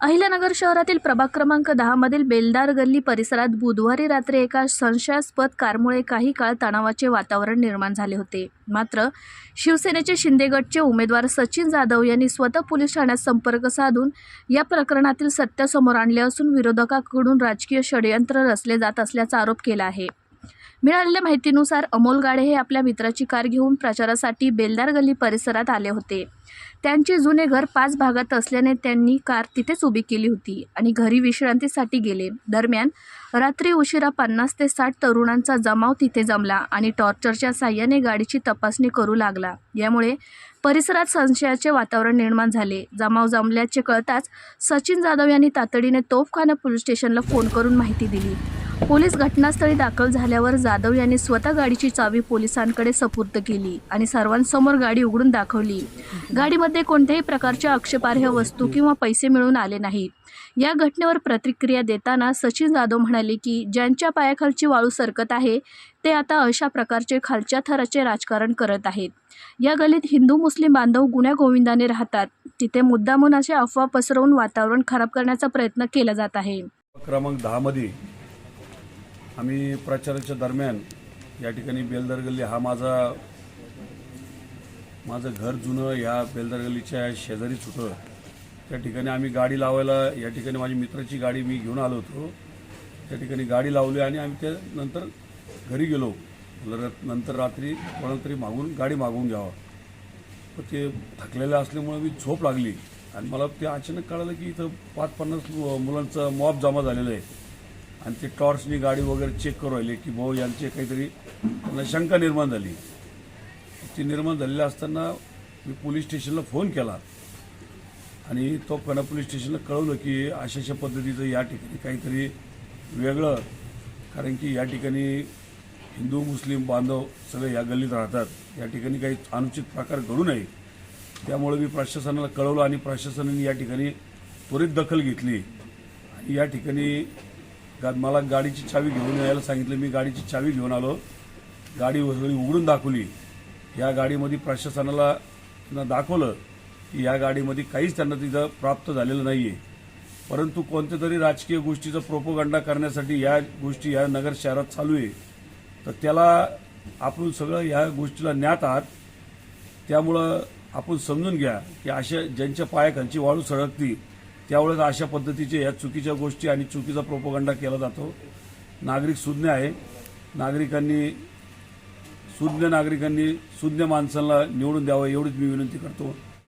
अहिल्यानगर शहरातील प्रभाग क्रमांक दहामधील बेलदार गल्ली परिसरात बुधवारी रात्री एका संशयास्पद कारमुळे काही काळ तणावाचे वातावरण निर्माण झाले होते. मात्र शिवसेनेचे शिंदेगडचे उमेदवार सचिन जाधव यांनी स्वतः पोलीस ठाण्यात संपर्क साधून या प्रकरणातील सत्य समोर आणले असून विरोधकाकडून राजकीय षडयंत्र रचले जात असल्याचा आरोप केला आहे. मिळालेल्या माहितीनुसार अमोल गाडे हे आपल्या मित्राची कार घेऊन प्रचारासाठी बेलदार गल्ली परिसरात आले होते. त्यांचे जुने घर पाच भागात असल्याने त्यांनी कार तिथेच उभी केली होती आणि घरी विश्रांतीसाठी गेले. दरम्यान रात्री उशिरा पन्नास ते साठ तरुणांचा जमाव तिथे जमला आणि टॉर्चरच्या साह्याने गाडीची तपासणी करू लागला. यामुळे परिसरात संशयाचे वातावरण निर्माण झाले. जमाव जमल्याचे कळताच सचिन जाधव यांनी तातडीने तोफखाना पोलीस स्टेशनला फोन करून माहिती दिली. पोलीस घटनास्थळी दाखल झाल्यावर जाधव यांनी स्वतः गाडीची चावी पोलिसांकडे सपूर्द केली आणि सर्वांसमोर गाडी उघडून दाखवली. गाडीमध्ये कोणत्याही प्रकारच्या आक्षेपार्ह वस्तू किंवा पैसे मिळून आले नाहीत या घटनेवर प्रतिक्रिया देताना सचिन जाधव म्हणाले की ज्यांच्या पायाखालची वाळू सरकत आहे ते आता अशा प्रकारचे खालच्या थराचे राजकारण करत आहेत. या गलीत हिंदू मुस्लिम बांधव गुण्यागोविंदाने राहतात. तिथे मुद्दामून असे अफवा पसरवून वातावरण खराब करण्याचा प्रयत्न केला जात आहे. क्रमांक दहामध्ये आम्ही प्रचाराच्या दरम्यान या ठिकाणी बेलदार गल्ली हा माझा माझं घर जुनं ह्या बेलदार गल्लीच्या शेजारीच होतं. त्या ठिकाणी आम्ही गाडी लावायला या ठिकाणी माझ्या मित्राची गाडी मी घेऊन आलो होतो. त्या ठिकाणी गाडी लावली आणि आम्ही त्या नंतर घरी गेलो. नंतर रात्री कोणातरी मागून गाडी मागवून घ्यावा. पण ते थकलेलं असल्यामुळे मी झोप लागली. आणि मला ते अचानक कळालं की इथं पाच पन्नास मु- मुलांचा मॉब जमा झालेला आहे. आणि ते टॉर्चनी गाडी वगैरे चेक करू राहिले की भाऊ यांचे काहीतरी त्यांना शंका निर्माण झाली. ती निर्माण झालेली असताना मी पोलीस स्टेशनला फोन केला. आणि तो कणा पोलीस स्टेशनला कळवलं की अशा अशा पद्धतीचं या ठिकाणी काहीतरी वेगळं कारण की या ठिकाणी हिंदू मुस्लिम बांधव सगळे या गल्लीत राहतात. या ठिकाणी काही अनुचित प्रकार घडू नये. त्यामुळे मी प्रशासनाला कळवलं आणि प्रशासनाने या ठिकाणी त्वरित दखल घेतली. आणि या ठिकाणी गा मला गाडीची चावी घेऊन यायला सांगितलं. मी गाडीची चावी घेऊन आलो. गाडी सगळी उघडून दाखवली. या गाडीमध्ये प्रशासनाला त्यांना दाखवलं की या गाडीमध्ये काहीच त्यांना तिथं प्राप्त झालेलं नाही आहे परंतु कोणत्या तरी राजकीय गोष्टीचा प्रोपोगंडा करण्यासाठी या गोष्टी या नगर शहरात चालू आहे. तर त्याला आपण सगळं या गोष्टीला ज्ञात आहात. त्यामुळं आपण समजून घ्या की अशा ज्यांच्या पायाखालची वाळू सळकती त्यावेळेस अशा पद्धतीचे या चुकीच्या गोष्टी आणि चुकीचा प्रोपोगंडा केला जातो. नागरिक सुज्ञ आहे. नागरिकांनी सुज्ञ नागरिकांनी सुज्ञ माणसांना निवडून द्यावं एवढीच मी विनंती करतो.